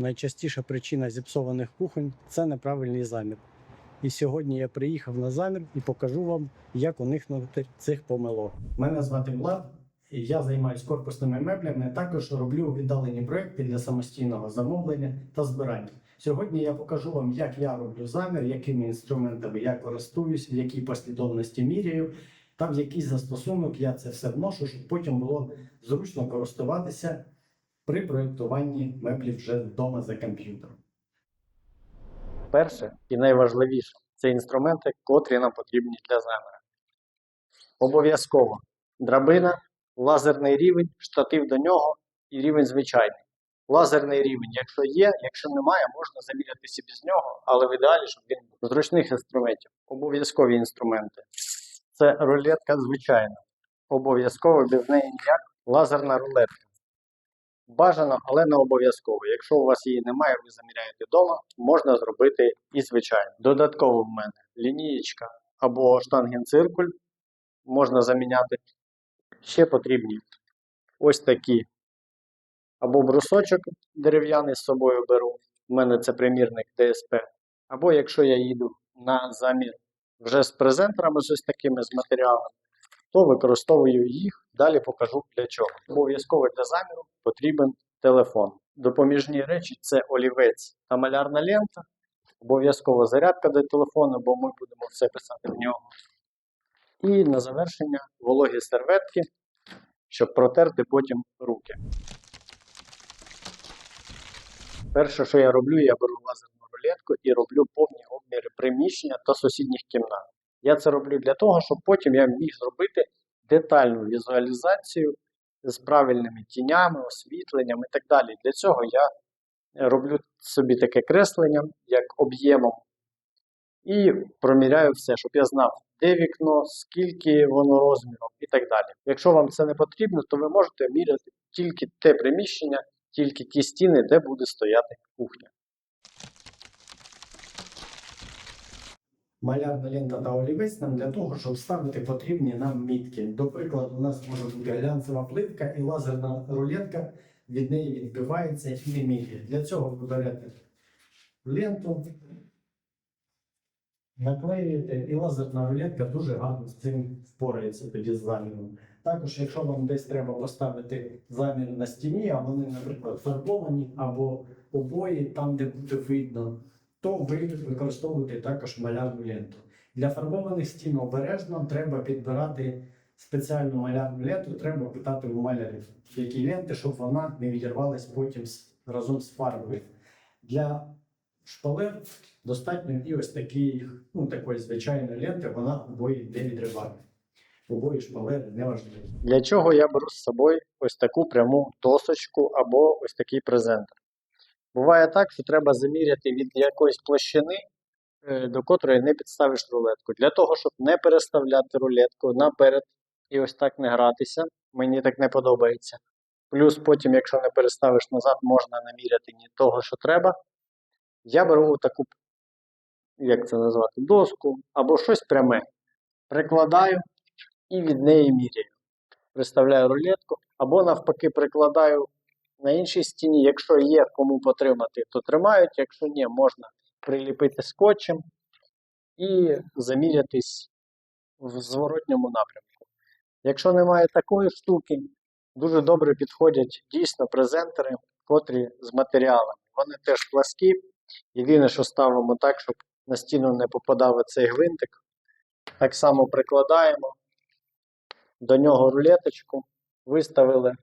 найчастіша причина зіпсованих кухонь це неправильний замір. І сьогодні я приїхав на замір і покажу вам, як уникнути цих помилок. Мене звати Влад, і я займаюся корпусними меблями. Також роблю віддалені проекти для самостійного замовлення та збирання. Сьогодні я покажу вам, як я роблю замір, якими інструментами я користуюсь, в якій послідовності міряю, та в який застосунок я це все вношу, щоб потім було зручно користуватися при проєктуванні меблів вже вдома за комп'ютером. Перше і найважливіше це інструменти, котрі нам потрібні для заміра. Обов'язково драбина, лазерний рівень, штатив до нього і рівень звичайний. Лазерний рівень, якщо є, якщо немає, можна замірятися без нього, але в ідеалі, щоб він був. Зручних інструментів. Обов'язкові інструменти. Це рулетка звичайна. Обов'язково без неї ніяк лазерна рулетка. Бажано, але не обов'язково. Якщо у вас її немає, ви заміряєте вдома, можна зробити і звичайно. Додатково в мене лінієчка або штангенциркуль можна заміняти. Ще потрібні ось такі. Або брусочок дерев'яний з собою беру. У мене це примірник ДСП. Або якщо я їду на замір вже з презентерами, з ось такими з матеріалами, то використовую їх. Далі покажу для чого. Обов'язково для заміру потрібен телефон. Допоміжні речі це олівець та малярна лента. Обов'язково зарядка до телефону, бо ми будемо все писати в нього. І на завершення вологі серветки, щоб протерти потім руки. Перше, що я роблю, я беру лазерну рулетку і роблю повні обміри приміщення та сусідніх кімнат. Я це роблю для того, щоб потім я міг зробити детальну візуалізацію з правильними тінями, освітленням і так далі. Для цього я роблю собі таке креслення, як об'ємом, і проміряю все, щоб я знав, де вікно, скільки воно розміром і так далі. Якщо вам це не потрібно, то ви можете міряти тільки те приміщення, тільки ті стіни, де буде стояти кухня. Малярна лента та олівець нам для того, щоб ставити потрібні нам мітки. До прикладу, у нас може бути глянцева плитка і лазерна рулетка, від неї відбивається і не міряє. Для цього ви берете ленту, наклеюєте, і лазерна рулетка дуже гарно з цим впорається тоді з заміром. Також, якщо вам десь треба поставити замір на стіні, а вони, наприклад, фарбовані або обої, там, де буде видно, то ви використовуєте також малярну ленту. Для фарбованих стін обережно треба підбирати спеціальну малярну ленту, треба питати у малярів, які ленти, щоб вона не відірвалась потім разом з фарбою. Для шпалер достатньо і ось такі, ну, такої звичайної ленти, вона обої не відриває. Обої шпалери не важливі. Для чого я беру з собою ось таку пряму досочку або ось такий презентер. Буває так, що треба заміряти від якоїсь площини, е, до котрої не підставиш рулетку. Для того, щоб не переставляти рулетку наперед і ось так не гратися, мені так не подобається. Плюс потім, якщо не переставиш назад, можна наміряти не того, що треба. Я беру таку, як це назвати, доску або щось пряме. Прикладаю і від неї міряю. Приставляю рулетку, або навпаки прикладаю на іншій стіні. Якщо є кому потримати, то тримають, якщо ні, можна приліпити скотчем і замірятись в зворотньому напрямку. Якщо немає такої штуки, дуже добре підходять дійсно презентери, котрі з матеріалами. Вони теж пласкі. Єдине, що ставимо так, щоб на стіну не попадав цей гвинтик. Так само прикладаємо до нього рулеточку, виставили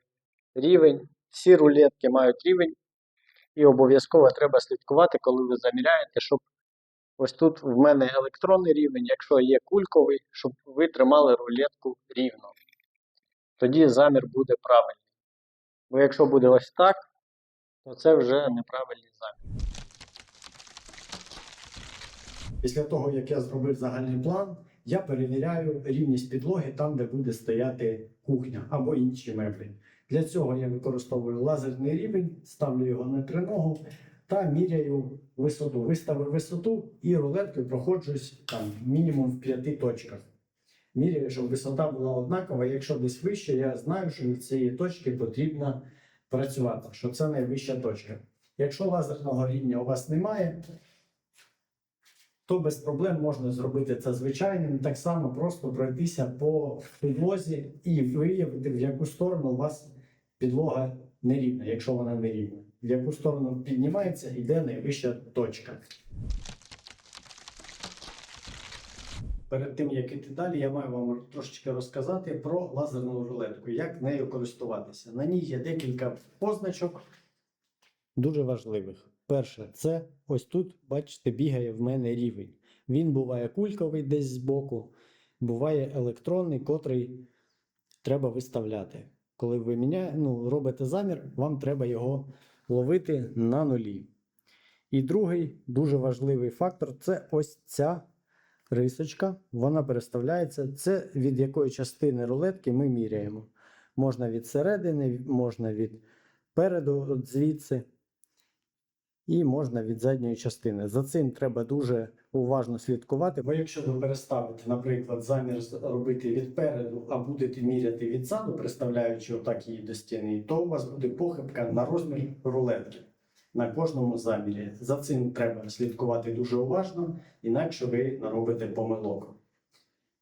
рівень. Всі рулетки мають рівень, і обов'язково треба слідкувати, коли ви заміряєте, щоб ось тут в мене електронний рівень, якщо є кульковий, щоб ви тримали рулетку рівно. Тоді замір буде правильний. Бо якщо буде ось так, то це вже неправильний замір. Після того, як я зробив загальний план, я перевіряю рівність підлоги там, де буде стояти кухня або інші меблі. Для цього я використовую лазерний рівень, ставлю його на триногу та міряю висоту. Виставив висоту і рулеткою проходжусь там мінімум в п'яти точках. Міряю, щоб висота була однакова. Якщо десь вище, я знаю, що від цієї точки потрібно працювати, що це найвища точка. Якщо лазерного рівня у вас немає, то без проблем можна зробити це звичайним, так само просто пройтися по підлозі і виявити, в яку сторону у вас підлога нерівна, якщо вона нерівна. В яку сторону піднімається, йде найвища точка. Перед тим, як іти далі, я маю вам трошечки розказати про лазерну рулетку, як нею користуватися. На ній є декілька позначок, дуже важливих. Перше, це ось тут, бачите, бігає в мене рівень. Він буває кульковий десь збоку, буває електронний, котрий треба виставляти. Коли ви міня... ну, робите замір, вам треба його ловити на нулі. І другий дуже важливий фактор це ось ця рисочка. Вона переставляється. Це від якої частини рулетки ми міряємо. Можна від середини, можна від переду, звідси і можна від задньої частини. За цим треба дуже уважно слідкувати. Бо якщо ви переставите, наприклад, замір робити від переду, а будете міряти від ззаду, приставляючи отак її до стіни, то у вас буде похибка на розмір рулетки на кожному замірі. За цим треба слідкувати дуже уважно, інакше ви наробите помилок.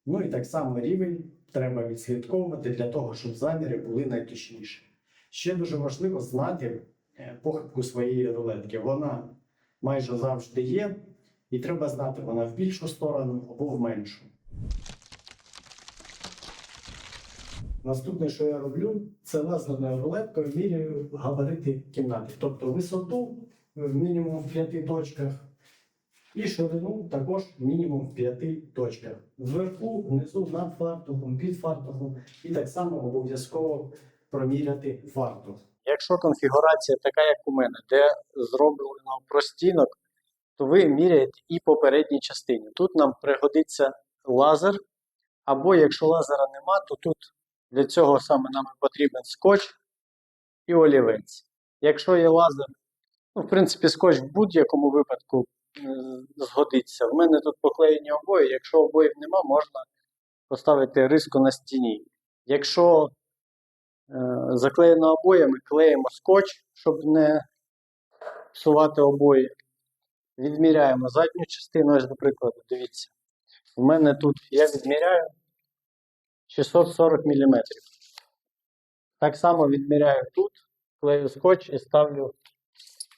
Ну і так само рівень треба відслідковувати для того, щоб заміри були найточніші. Ще дуже важливо знати е, похибку своєї рулетки. Вона майже завжди є, і треба знати, вона в більшу сторону або в меншу. Наступне, що я роблю, це лазерною рулеткою міряю габарити кімнати, тобто висоту в мінімум в п'яти точках, і ширину також мінімум в п'яти точках. Вверху, внизу, над фартухом, під фартухом, і так само обов'язково проміряти фартух. Якщо конфігурація така, як у мене, де зроблено простінок, то ви міряєте і по передній частині. Тут нам пригодиться лазер, або якщо лазера нема, то тут для цього саме нам потрібен скотч і олівець. Якщо є лазер, ну, в принципі, скотч в будь-якому випадку е, згодиться. В мене тут поклеєні обої. Якщо обоїв нема, можна поставити риску на стіні. Якщо е, заклеєно обоями, клеїмо скотч, щоб не псувати обої. Відміряємо задню частину, ось, до прикладу, дивіться. У мене тут я відміряю 640 мм. Так само відміряю тут, клею скотч і ставлю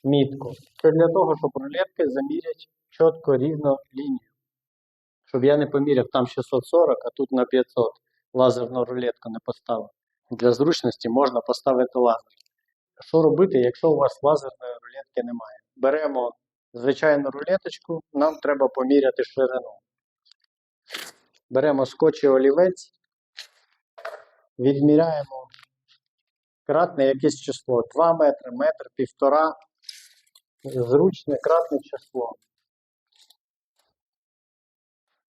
мітку. Це для того, щоб рулетки заміряти чітко рівно лінію. Щоб я не поміряв там 640, а тут на 500 лазерну рулетку не поставив. Для зручності можна поставити лазер. Що робити, якщо у вас лазерної рулетки немає? Беремо звичайну рулеточку, нам треба поміряти ширину. Беремо скотч і олівець, відміряємо кратне якесь число. 2 метри, метр, півтора. Зручне кратне число.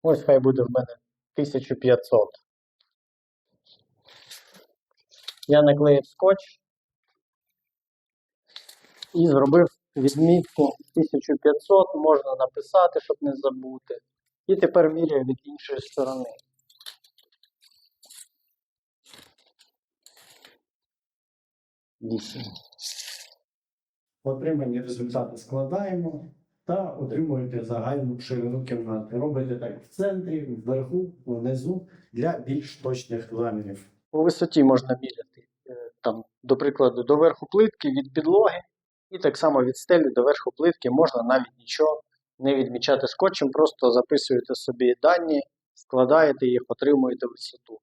Ось хай буде в мене 1500. Я наклеїв скотч і зробив відмітку 1500, можна написати, щоб не забути. І тепер міряю від іншої сторони. Вісім. Отримані результати складаємо та отримуєте загальну ширину кімнати. Робите так в центрі, вверху, внизу для більш точних замірів. По висоті можна міряти, е, там, до прикладу, до верху плитки від підлоги, і так само від стелі до верху плитки можна навіть нічого не відмічати скотчем, просто записуєте собі дані, складаєте їх, отримуєте висоту.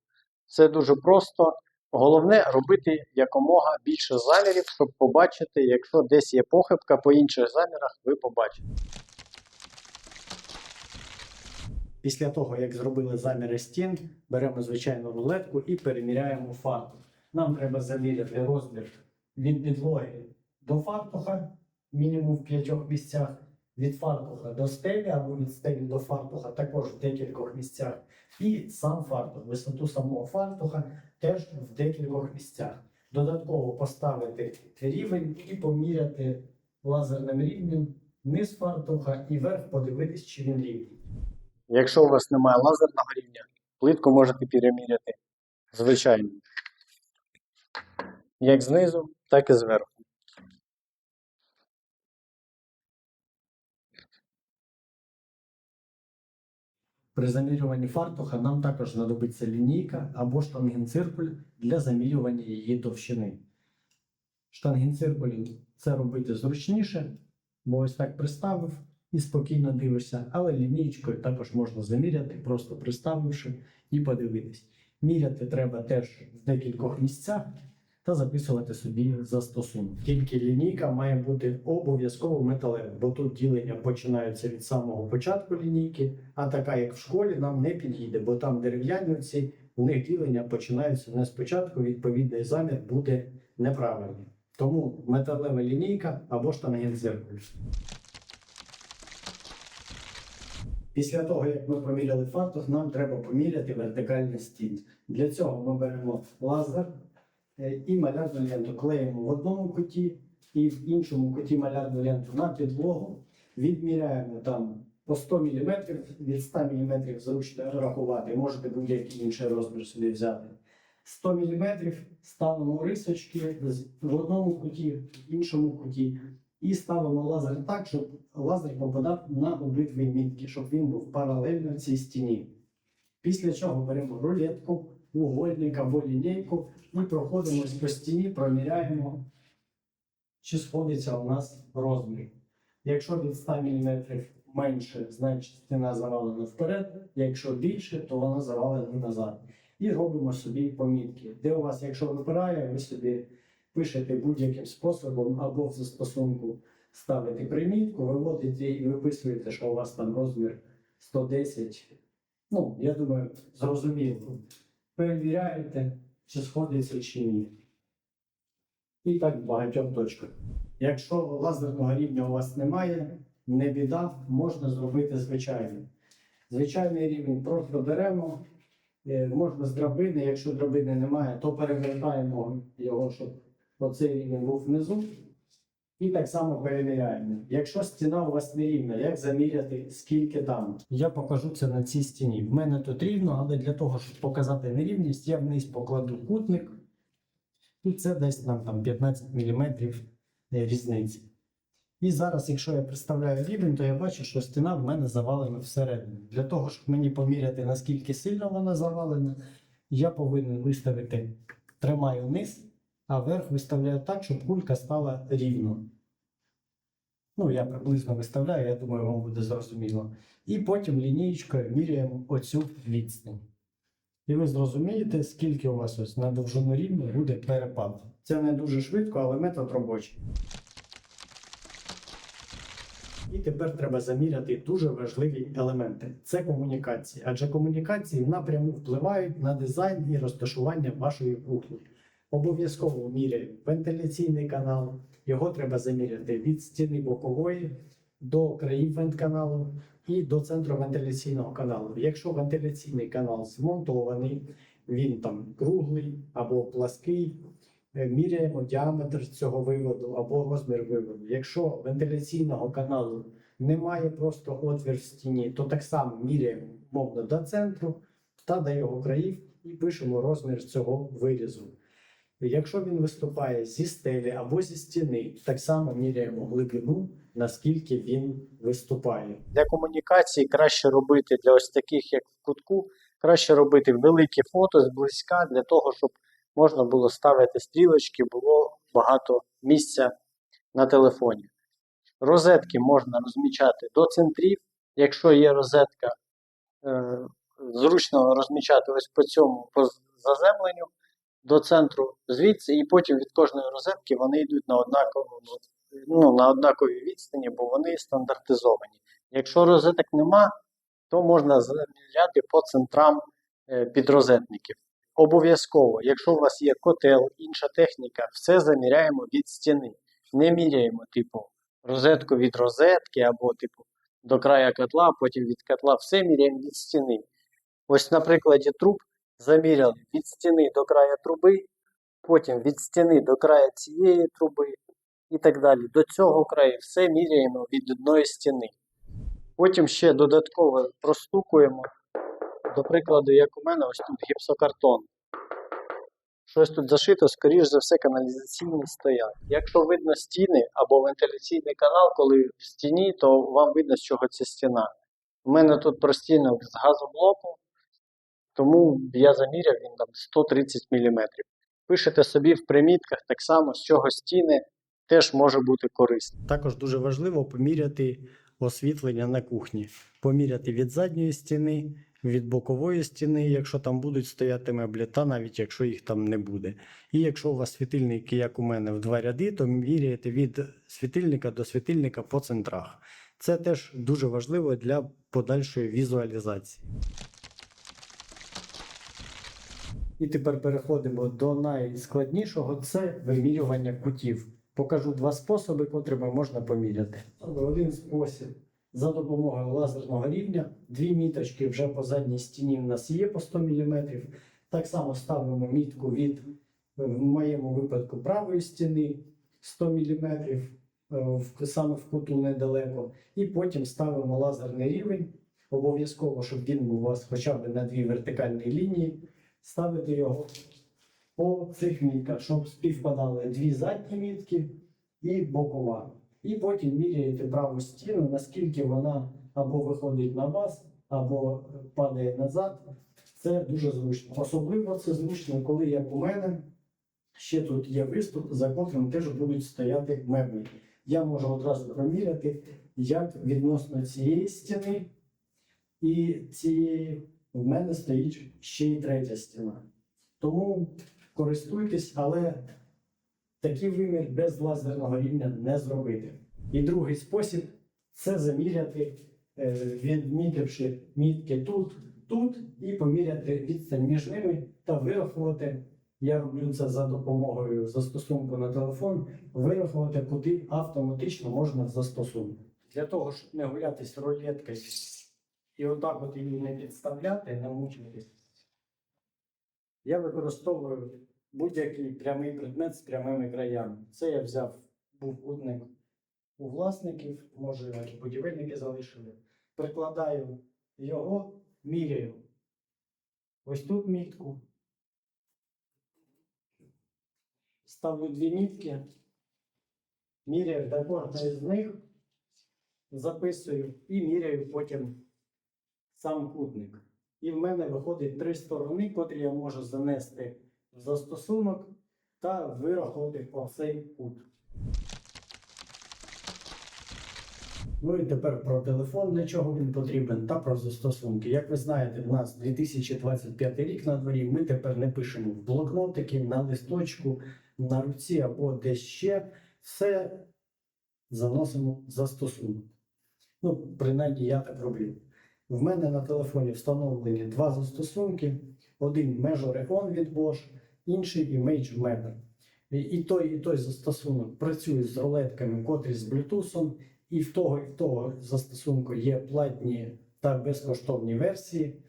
Це дуже просто. Головне робити якомога більше замірів, щоб побачити, якщо десь є похибка по інших замірах, ви побачите. Після того, як зробили заміри стін, беремо звичайну рулетку і переміряємо фартух. Нам треба заміряти розмір від підлоги до фартуха, мінімум в п'ятьох місцях, від фартуха до стелі або від стелі до фартуха також в декількох місцях. І сам фартух, висоту самого фартуха теж в декількох місцях. Додатково поставити рівень і поміряти лазерним рівнем низ фартуха і верх подивитись, чи він рівний. Якщо у вас немає лазерного рівня, плитку можете переміряти звичайно. Як знизу, так і зверху. При замірюванні фартуха нам також знадобиться лінійка або штангенциркуль для замірювання її товщини. Штангенциркуль це робити зручніше, бо ось так приставив і спокійно дивишся, але лінійкою також можна заміряти, просто приставивши і подивитись. Міряти треба теж в декількох місцях та записувати собі застосунок. Тільки лінійка має бути обов'язково металева, бо тут ділення починаються від самого початку лінійки, а така, як в школі, нам не підійде, бо там дерев'яні оці, у них ділення починаються не спочатку, відповідний замір буде неправильний. Тому металева лінійка або штангенциркуль. Після того, як ми поміряли фартух, нам треба поміряти вертикальний стіль. Для цього ми беремо лазер і малярну ленту клеїмо в одному куті і в іншому куті малярну ленту на підлогу. Відміряємо там по 100 мм, від 100 мм зручно рахувати, можете будь-який інший розмір собі взяти. 100 мм ставимо рисочки в одному куті, в іншому куті. І ставимо лазер так, щоб лазер попадав на обидві мітки, щоб він був паралельно цій стіні. Після чого беремо рулетку, угольник або лінійку і проходимось по стіні, проміряємо, чи сходиться у нас розмір. Якщо від 100 мм менше, значить стіна завалена вперед, якщо більше, то вона завалена назад. І робимо собі помітки. Де у вас, якщо випирає, ви собі пишете будь-яким способом або в застосунку ставите примітку, виводите і виписуєте, що у вас там розмір 110. Ну, я думаю, зрозуміло. Перевіряєте, чи сходиться чи ні. І так в багатьох точках. Якщо лазерного рівня у вас немає, не біда, можна зробити звичайний. Звичайний рівень просто беремо, е, можна з драбини, якщо драбини немає, то перевертаємо його, щоб оцей рівень був внизу. І так само перевіряємо. Якщо стіна у вас нерівна, як заміряти, скільки там? Я покажу це на цій стіні. В мене тут рівно, але для того, щоб показати нерівність, я вниз покладу кутник. І це десь нам там 15 мм різниці. І зараз, якщо я представляю рівень, то я бачу, що стіна в мене завалена всередину. Для того, щоб мені поміряти, наскільки сильно вона завалена, я повинен виставити, тримаю низ, а верх виставляю так, щоб кулька стала рівно. Ну, я приблизно виставляю, я думаю, вам буде зрозуміло. І потім лінієчкою міряємо оцю відстань. І ви зрозумієте, скільки у вас ось на довжину рівня буде перепад. Це не дуже швидко, але метод робочий. І тепер треба заміряти дуже важливі елементи. Це комунікації, адже комунікації напряму впливають на дизайн і розташування вашої кухні. Обов'язково міряємо вентиляційний канал. Його треба заміряти від стіни бокової до країв вентканалу і до центру вентиляційного каналу. Якщо вентиляційний канал змонтований, він там круглий або плаский, е, міряємо діаметр цього виводу або розмір виводу. Якщо вентиляційного каналу немає, просто отвір в стіні, то так само міряємо мовно до центру та до його країв і пишемо розмір цього вирізу. Якщо він виступає зі стелі або зі стіни, так само міряємо глибину, наскільки він виступає. Для комунікації краще робити для ось таких, як в кутку, краще робити великі фото зблизька для того, щоб можна було ставити стрілочки, було багато місця на телефоні. Розетки можна розмічати до центрів. Якщо є розетка, е, зручно розмічати ось по цьому по заземленню до центру звідси, і потім від кожної розетки вони йдуть на однаковому ну, на однаковій відстані, бо вони стандартизовані. Якщо розеток нема, то можна заміряти по центрам е, підрозетників. Обов'язково, якщо у вас є котел, інша техніка, все заміряємо від стіни. Не міряємо, типу, розетку від розетки або, типу, до края котла, потім від котла, все міряємо від стіни. Ось на прикладі труб заміряли від стіни до краю труби, потім від стіни до краю цієї труби, і так далі. До цього краю все міряємо від одної стіни. Потім ще додатково простукуємо. До прикладу, як у мене, ось тут гіпсокартон. Щось тут зашито, скоріш за все, каналізаційні стоять. Якщо видно стіни або вентиляційний канал, коли в стіні, то вам видно, з чого ця стіна. У мене тут простійно з газоблоку, тому я заміряв він там 130 мм. Пишете собі в примітках так само, з чого стіни теж може бути корисно. Також дуже важливо поміряти освітлення на кухні, поміряти від задньої стіни, від бокової стіни, якщо там будуть стояти меблі, та навіть якщо їх там не буде. І якщо у вас світильники, як у мене, в два ряди, то міряєте від світильника до світильника по центрах. Це теж дуже важливо для подальшої візуалізації. І тепер переходимо до найскладнішого це вимірювання кутів. Покажу два способи, котрими можна поміряти. Один спосіб за допомогою лазерного рівня. Дві міточки вже по задній стіні в нас є по 100 мм. Так само ставимо мітку від, е, в моєму випадку, правої стіни 100 мм, саме в куту недалеко. І потім ставимо лазерний рівень. Обов'язково, щоб він був у вас хоча б на дві вертикальні лінії. Ставити його по цих мітках, щоб співпадали дві задні мітки і бокова. І потім міряєте праву стіну, наскільки вона або виходить на вас, або падає назад. Це дуже зручно. Особливо це зручно, коли як у мене ще тут є виступ, за котрим теж будуть стояти меблі. Я можу одразу проміряти, як відносно цієї стіни і цієї в мене стоїть ще й третя стіна. Тому користуйтесь, але такий вимір без лазерного рівня не зробити. І другий спосіб це заміряти, е, відмітивши мітки тут, тут, і поміряти відстань між ними та вирахувати. Я роблю це за допомогою застосунку на телефон. Вирахувати куди автоматично можна застосунку. Для того, щоб не гулятись рулеткою і отак от її не підставляти, не мучитись. Я використовую будь-який прямий предмет з прямими краями. Це я взяв був кутник у власників, може будівельники залишили. Прикладаю його, міряю. Ось тут мітку. Ставлю дві мітки, міряю до кожної з них, записую і міряю потім сам кутник. І в мене виходить три сторони, котрі я можу занести в застосунок та вирахувати цей кут. Ну і тепер про телефон, для чого він потрібен, та про застосунки. Як ви знаєте, в нас 2025 рік на дворі. Ми тепер не пишемо в блокнотики, на листочку, на руці або десь ще. Все заносимо в застосунок. Ну, принаймні, я так роблю. В мене на телефоні встановлені два застосунки: один Measure On від Bosch, інший Image Mapper. І- І той, і той застосунок працює з рулетками, котрі з Bluetooth, і в того, і в того застосунку є платні та безкоштовні версії.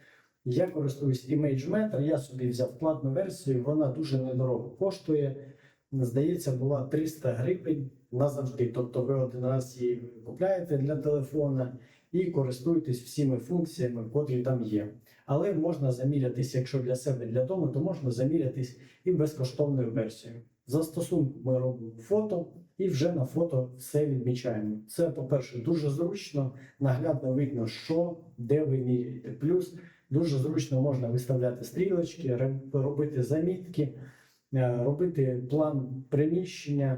Я користуюсь ImageMeter, я собі взяв платну версію, вона дуже недорого коштує. Здається, була 300 гривень назавжди. Тобто ви один раз її купляєте для телефона і користуєтесь всіми функціями, котрі там є. Але можна замірятись, якщо для себе для дому, то можна замірятись і безкоштовною версією. В застосунку ми робимо фото і вже на фото все відмічаємо. Це, по-перше, дуже зручно, наглядно видно, що, де ви міряєте. Плюс дуже зручно можна виставляти стрілочки, робити замітки, е, робити план приміщення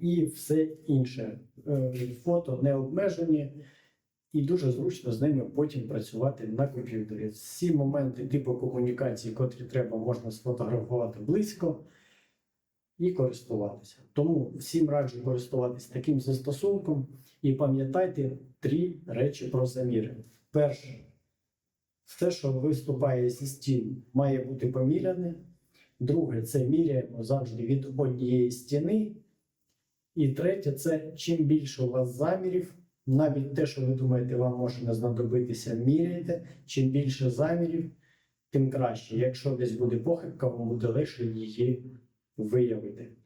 і все інше. Е, Фото не обмежені, і дуже зручно з ними потім працювати на комп'ютері. Всі моменти типу комунікації, котрі треба, можна сфотографувати близько і користуватися. Тому всім раджу користуватися таким застосунком і пам'ятайте три речі про заміри. Перше, все, що виступає зі стін, має бути поміряне. Друге, це міряємо завжди від однієї стіни. І третє, це чим більше у вас замірів, навіть те, що ви думаєте, вам може не знадобитися, міряйте. Чим більше замірів, тим краще. Якщо десь буде похибка, вам буде легше її виявити.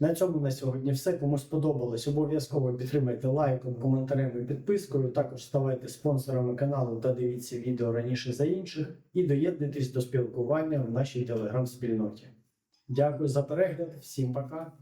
На цьому на сьогодні все. Кому сподобалось, обов'язково підтримайте лайком, коментарем і підпискою. Також ставайте спонсорами каналу та дивіться відео раніше за інших. І доєднуйтесь до спілкування в нашій телеграм-спільноті. Дякую за перегляд, всім пока.